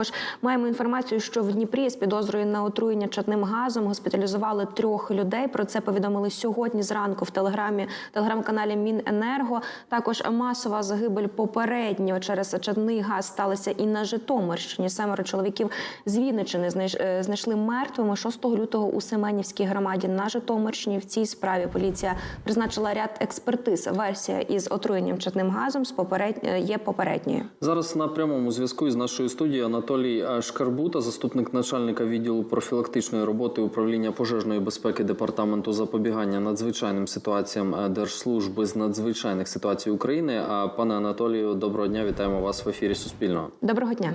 Також маємо інформацію, що в Дніпрі з підозрою на отруєння чадним газом госпіталізували трьох людей. Про це повідомили сьогодні зранку в телеграмі телеграм-каналі Міненерго. Також масова загибель попередньо через чадний газ сталася і на Житомирщині. Семеро чоловіків з Вінничини е, знайшли мертвими 6 лютого у Семенівській громаді на Житомирщині. В цій справі поліція призначила ряд експертиз. Версія із отруєнням чадним газом з поперед... е, є попередньою. Зараз на прямому зв'язку із нашою студією Анатолій е, Шкарбута, заступник начальника відділу профілактичної роботи управління пожежної безпеки департаменту запобігання надзвичайним ситуаціям е, Держслужби з надзвичайних ситуацій України. А пане Анатолію, доброго дня, вітаємо вас в ефірі Суспільного. Доброго дня.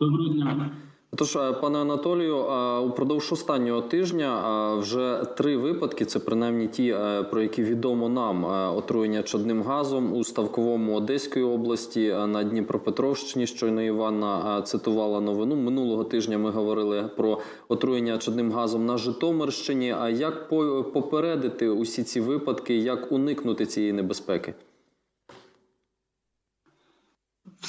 Доброго дня. Тож, е, пане Анатолію, е, упродовж останнього тижня е, вже три випадки. Це принаймні ті, про які відомо нам отруєння чадним газом у Ставковому Одеської області на Дніпропетровщині. Щойно Іванна е, цитувала новину. Минулого тижня ми говорили про отруєння чадним газом на Житомирщині. А як по- попередити усі ці випадки, як уникнути цієї небезпеки?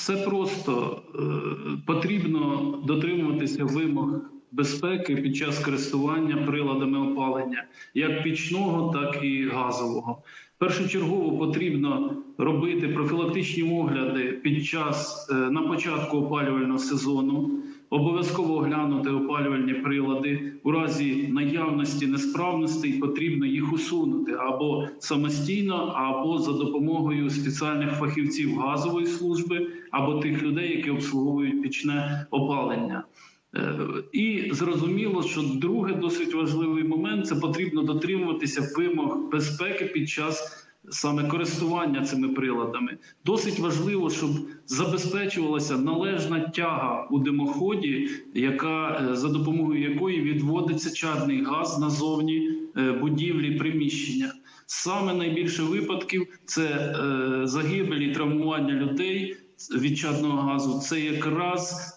Все просто Е, потрібно дотримуватися вимог безпеки під час користування приладами опалення, як пічного, так і газового. Першочергово потрібно робити профілактичні огляди під час е, на початку опалювального сезону. Обов'язково оглянути опалювальні прилади у разі наявності несправностей потрібно їх усунути або самостійно, або за допомогою спеціальних фахівців газової служби, або тих людей, які обслуговують пічне опалення. Е, І зрозуміло, що другий досить важливий момент це потрібно дотримуватися вимог безпеки під час саме користування цими приладами. Досить важливо, щоб забезпечувалася належна тяга у димоході, яка е, за допомогою якої відводиться чадний газ назовні е, будівлі приміщення. Саме найбільше випадків це е, загибель і травмування людей від чадного газу. Це якраз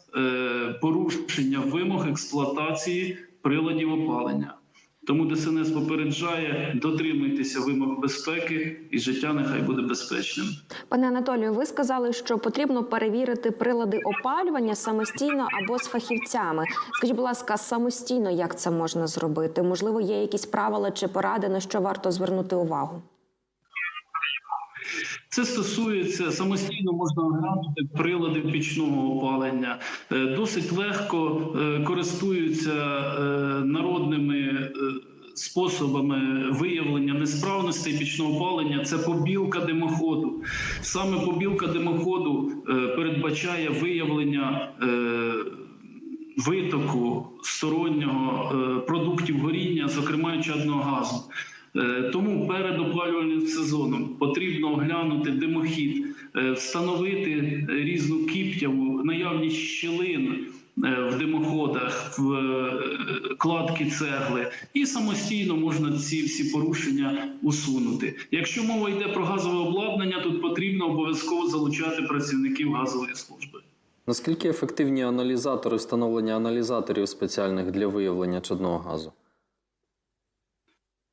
порушення вимог експлуатації приладів опалення. Тому ДСНС попереджає дотримуйтеся вимог безпеки, і життя нехай буде безпечним. Пане Анатолію, ви сказали, що потрібно перевірити прилади опалювання самостійно або з фахівцями. Скажіть, будь ласка, самостійно як це можна зробити? Можливо, є якісь правила чи поради, на що варто звернути увагу? Це стосується самостійно можна оглянути прилади пічного опалення. Е, Досить легко е, користуються е, народними способами виявлення несправностей пічного опалення. Це побілка димоходу. Саме побілка димоходу е, передбачає виявлення. е, Витоку стороннього е, продуктів горіння, зокрема чадного газу. Тому перед опалювальним сезоном потрібно оглянути димохід, встановити різну кіптяву, наявність щілин в димоходах, в кладки цегли, і самостійно можна ці всі порушення усунути. Якщо мова йде про газове обладнання, тут потрібно обов'язково залучати працівників газової служби. Наскільки ефективні аналізатори встановлення аналізаторів спеціальних для виявлення чадного газу?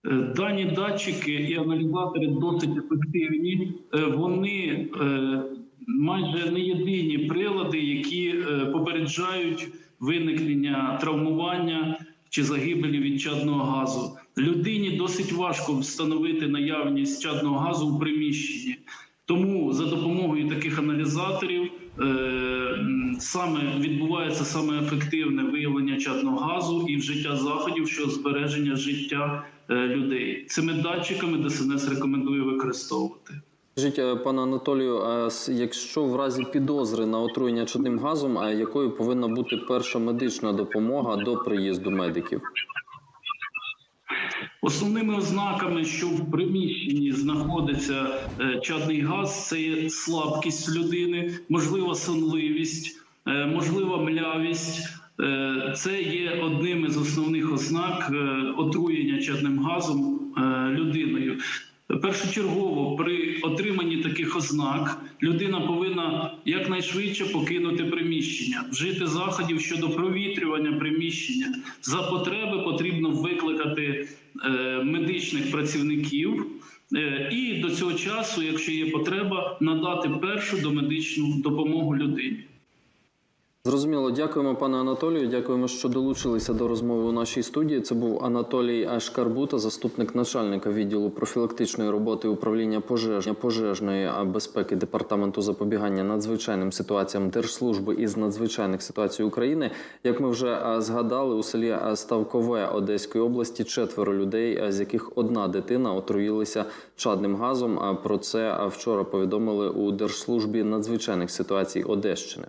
Е, Дані датчики і аналізатори досить ефективні. Е, Вони е, майже не єдині прилади, які попереджають виникнення травмування чи загибелі від чадного газу. Людині досить важко встановити наявність чадного газу у приміщенні. Тому за допомогою таких аналізаторів е, саме відбувається саме ефективне виявлення чадного газу і вжиття заходів щодо збереження життя е, людей. Цими датчиками ДСНС рекомендує використовувати. Скажіть, е, пане Анатолію, а якщо в разі підозри на отруєння чадним газом, а якою повинна бути перша медична допомога до приїзду медиків? Основними ознаками, що в приміщенні знаходиться е, чадний газ, це є слабкість людини, можлива сонливість, е, можлива млявість. Це є одним із основних ознак отруєння чадним газом людиною. Першочергово при отриманні таких ознак людина повинна якнайшвидше покинути приміщення, вжити заходів щодо провітрювання приміщення. За потреби потрібно викликати е, медичних працівників. е, І до цього часу, якщо є потреба, надати першу домедичну допомогу людині. Зрозуміло, дякуємо, пане Анатолію. Дякуємо, що долучилися до розмови у нашій студії. Це був Анатолій Шкарбута, заступник начальника відділу профілактичної роботи управління пожежної пожежної безпеки департаменту запобігання надзвичайним ситуаціям Держслужби із надзвичайних ситуацій України. Як ми вже згадали, у селі Ставкове Одеської області четверо людей, з яких одна дитина отруїлися чадним газом. А про це вчора повідомили у Держслужбі надзвичайних ситуацій Одещини.